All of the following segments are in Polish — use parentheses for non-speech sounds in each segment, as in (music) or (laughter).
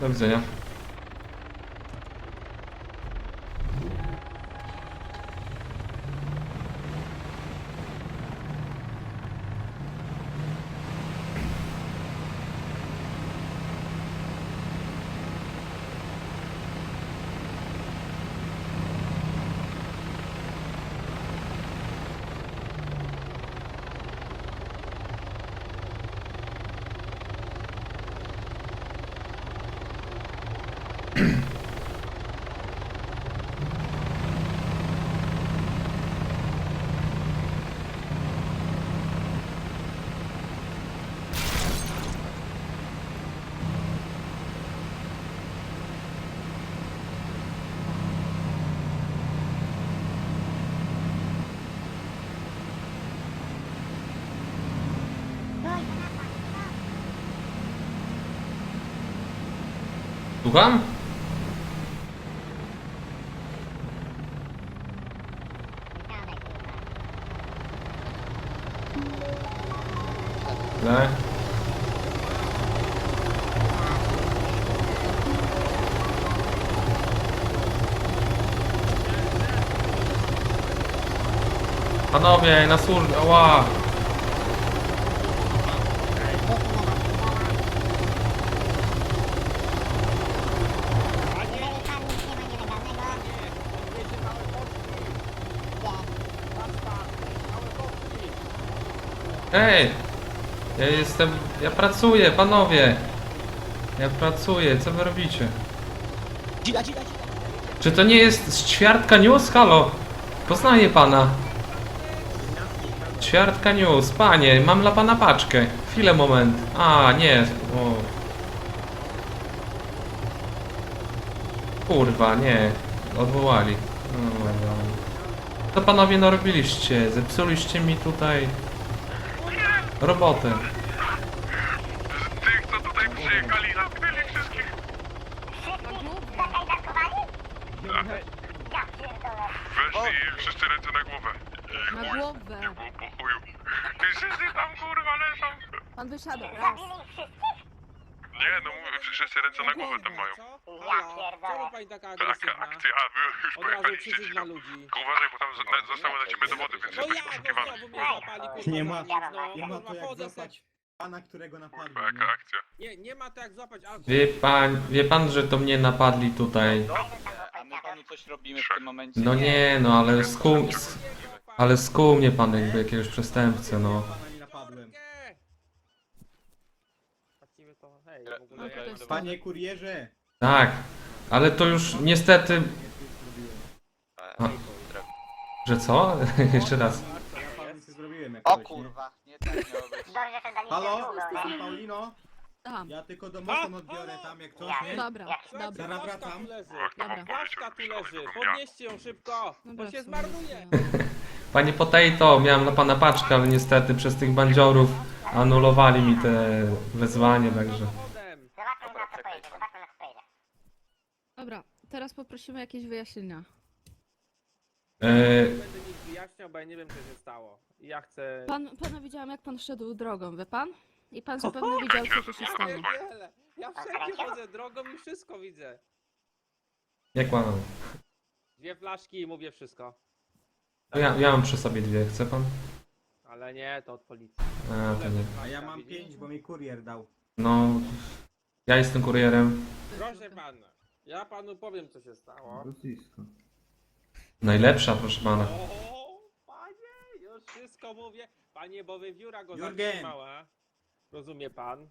Do widzenia. Słucham? Panowie, na służbę, ła! Ej! Ja jestem, ja pracuję, panowie! Ja pracuję, co wy robicie? Czy to nie jest ćwiartka news? Halo? Poznaję pana. Ćwiartka news, panie, mam dla pana paczkę. Chwilę, moment. A, nie. O. Kurwa, nie. Odwołali. No, dobra. Co panowie narobiliście? Zepsuliście mi tutaj robotę. Tych, co tutaj przyjechali, zamknęli wszystkich. Weszli i wszyscy ręce na głowę. I Na chuj, głowę. Nie było po chuju. I wszyscy tam kurwa leżą. Pan wysiada, raz. Nie, no mówię, wszyscy ręce na głowę tam mają. Czemu pani taka Tak, agresywna? akcja, a wy już Od razu pojechaliście na ludzi. Uważaj, bo tam z- zostały na ciebie dowody, więc No jesteś ja, no poszukiwany. znowu mnie zapali, kurwa, Nie ma- no, Nie ma kurwa, to jak chodzę se- złapać pana, którego napadli. Taka nie? akcja. Nie, nie ma to jak złapać alkohol. Wie pan, wie pan, że to mnie napadli tutaj. A my panu coś robimy w tym momencie. No nie, no ale skuł, s- ale skuł mnie pan jakby jakiegoś przestępcę, no. Pana nie napadłem. Właściwie to, hej, w No, ogóle to ja Panie kurierze! Tak, ale to już niestety, coś zrobiłem. że co? (laughs) Jeszcze raz. Ja panu nic nie zrobiłem jak O coś, nie? kurwa, tak. Halo? Pani Paulino? Tam. Ja tylko domofon odbiorę tam jak coś, nie? Dobra, dobra. Zaraz wracam. tu leży. Dobra. Tu leży, podnieście ją szybko, Dobra, bo się zmarnuje. Panie Potato, miałem na pana paczkę, ale niestety przez tych bandziorów anulowali mi te wezwanie, także. Samochodem. Dobra, teraz poprosimy jakieś wyjaśnienia. E, Nie będę nic wyjaśniał, bo ja nie wiem co się stało. I Ja chcę... Pan, pana widziałam jak pan szedł drogą, wie pan? I pan zapewne widział co tu się stało. Niewiele. Ja wszędzie chodzę drogą i wszystko widzę. jak kłamam? Dwie flaszki i mówię wszystko. No Ja, ja mam przy sobie dwie, chce pan? Ale nie, to od policji. A, to nie. A ja mam pięć, bo mi kurier dał. No, ja jestem kurierem. Proszę pana, ja panu powiem co się stało. Najlepsza, proszę pana. O, panie, już wszystko mówię. Panie, bo wywióra go Jurgen. zatrzymała. Rozumie pan?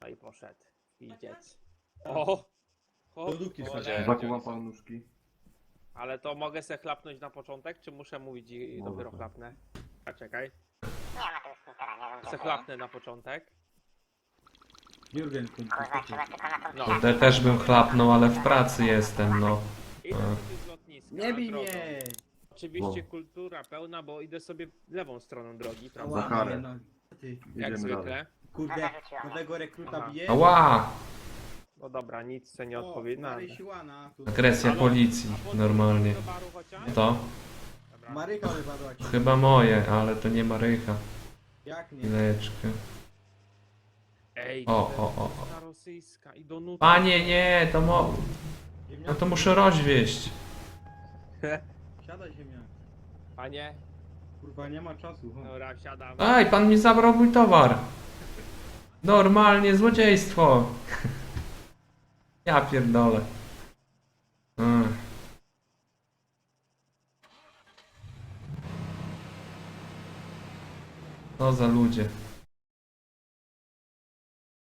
No i poszedł. Widzieć. O! o dupki cholera. Zakuwam panu nóżki. Ale to mogę se chlapnąć na początek, czy muszę mówić i Może dopiero pan. chlapnę? A czekaj. Se chlapnę na początek. Jurgen, No. Te też bym chlapnął, ale w pracy jestem, no. Idę z lotniska. Nie bij drogą. mnie! Oczywiście Wow. kultura pełna, bo idę sobie lewą stroną drogi, prawda? Ała, karę. no, Ty, Jak zwykle. kurde, nowego rekruta Aha. bije? Ała! No dobra, nic se nie odpowie. No, tu. Agresja policji, normalnie. Do baru chociaż? To? Dobra. Maryka wypadła ci. Chyba moje, ale to nie Marycha. Jak nie? Chwileczkę. Ej, O, o, o, o. ta rosyjska i do nuty. Panie, nie, to mo... No to muszę rozwieść. (laughs) Siadaj ziemniak. Panie, Kurwa, nie ma czasu. chodź. dobra, wsiadam. Ej, pan mi zabrał mój towar. Normalnie, złodziejstwo. Ja pierdolę. Mm. Co za ludzie.